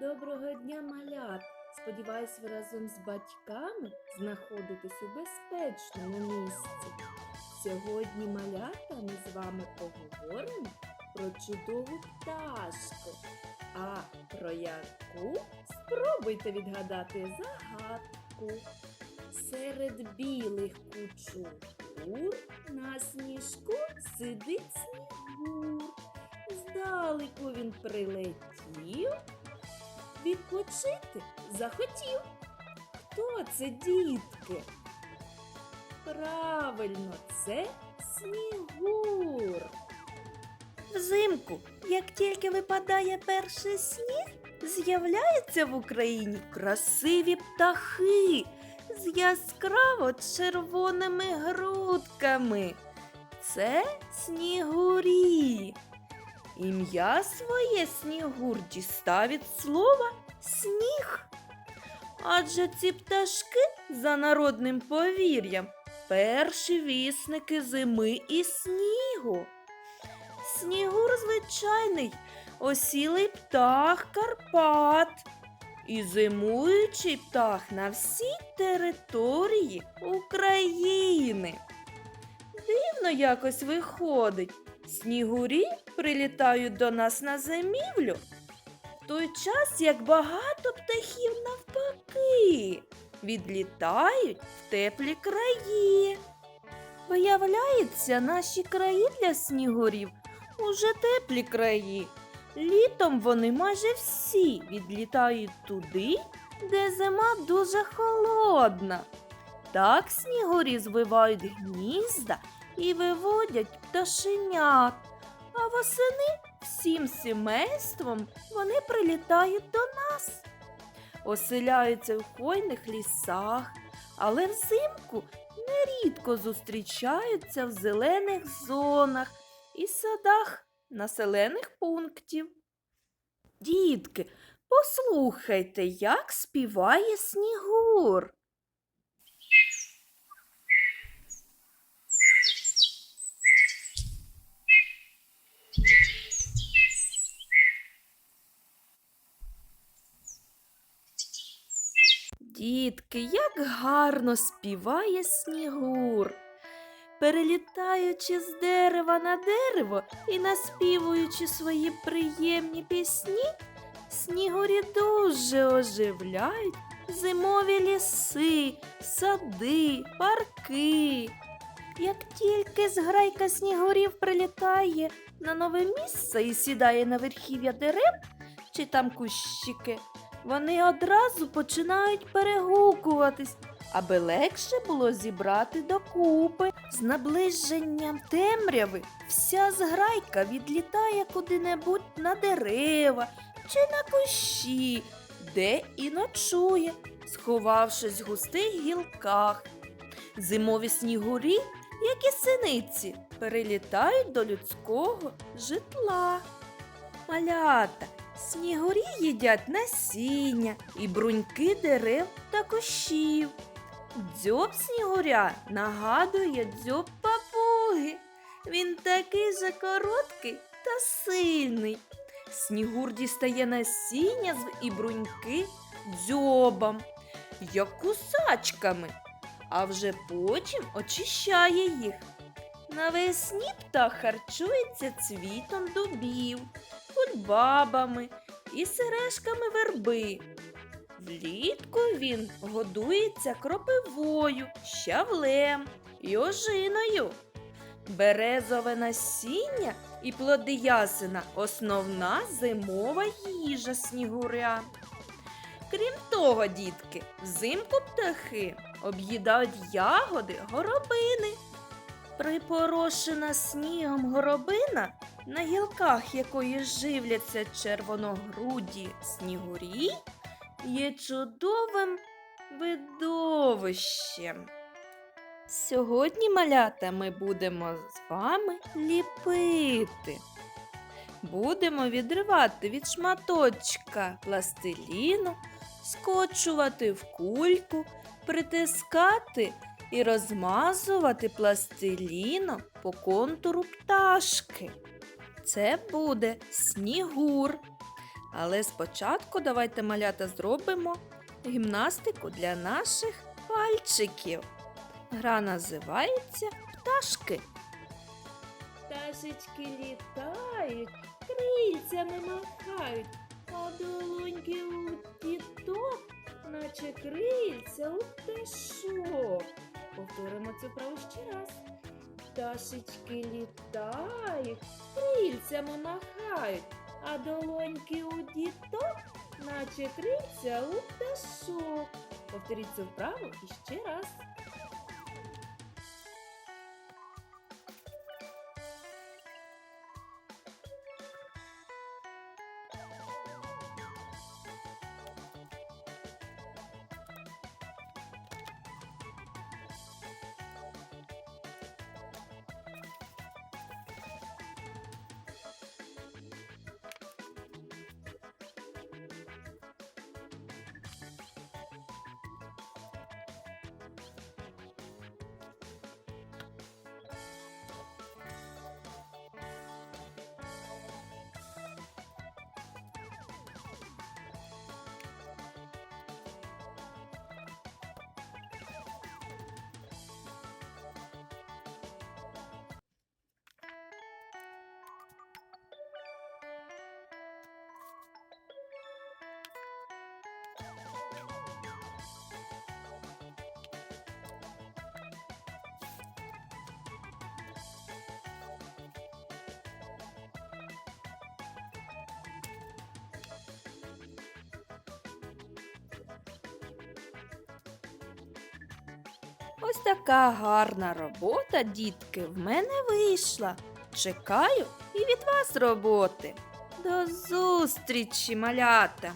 Доброго дня, малят! Сподіваюсь, ви разом з батьками знаходитесь у безпечному місці. Сьогодні малята ми з вами поговоримо про чудову пташку. А про яку спробуйте відгадати загадку. Серед білих кучугур на сніжку сидить снігур. Здалеку він прилетів, відпочити захотів. Хто це, дітки? Правильно, це снігур. Взимку, як тільки випадає перший сніг, з'являються в Україні красиві птахи з яскраво червоними грудками. Це снігурі. Ім'я своє снігур дістав від слова сніг. Адже ці пташки, за народним повір'ям, перші вісники зими і снігу. Снігур звичайний, осілий птах Карпат. І зимуючий птах на всій території України. Дивно якось виходить. Снігурі прилітають до нас на зимівлю. В той час, як багато птахів навпаки, відлітають в теплі краї. Виявляється, наші краї для снігурів уже теплі краї. Літом вони майже всі відлітають туди, де зима дуже холодна. Так снігурі звивають гнізда і виводять пташенят. А восени всім сімейством вони прилітають до нас. Оселяються в хвойних лісах, але взимку нерідко зустрічаються в зелених зонах і садах населених пунктів. Дітки, послухайте, як співає снігур. Дітки, як гарно співає снігур. Перелітаючи з дерева на дерево і наспівуючи свої приємні пісні, снігурі дуже оживляють зимові ліси, сади, парки. Як тільки зграйка снігурів прилітає на нове місце і сідає на верхів'я дерев чи там кущики, вони одразу починають перегукуватись, аби легше було зібрати докупи. З наближенням темряви вся зграйка відлітає куди-небудь на дерева чи на кущі, де і ночує, сховавшись в густих гілках. Зимові снігурі, як і синиці, перелітають до людського житла. Малята, снігурі їдять насіння і бруньки дерев та кущів. Дзьоб снігуря нагадує дзьоб папуги. Він такий же короткий та сильний. Снігур дістає насіння і бруньки дзьобом, як кусачками, а вже потім очищає їх. Навесні птах харчується цвітом дубів, кульбабами і сережками верби. Влітку він годується кропивою, щавлем і ожиною. Березове насіння і плоди ясена основна зимова їжа снігуря. Крім того, дітки, взимку птахи об'їдають ягоди горобини. Припорошена снігом горобина, на гілках якої живляться червоногруді снігурі, є чудовим видовищем. Сьогодні, малята, ми будемо з вами ліпити. Будемо відривати від шматочка пластиліну, скочувати в кульку, притискати і розмазувати пластиліном по контуру пташки. Це буде снігур. Але спочатку давайте малята зробимо гімнастику для наших пальчиків. Гра називається Пташки. Пташечки літають, крильцями махають, а долоньки у діток, наче крильця у пташок. Повторимо цю вправу ще раз. Пташечки літають, крильцями махають, а долоньки у діток, наче крильця у пташок. Повторіть цю вправу іще раз. Ось така гарна робота, дітки, в мене вийшла. Чекаю і від вас роботи. До зустрічі, малята!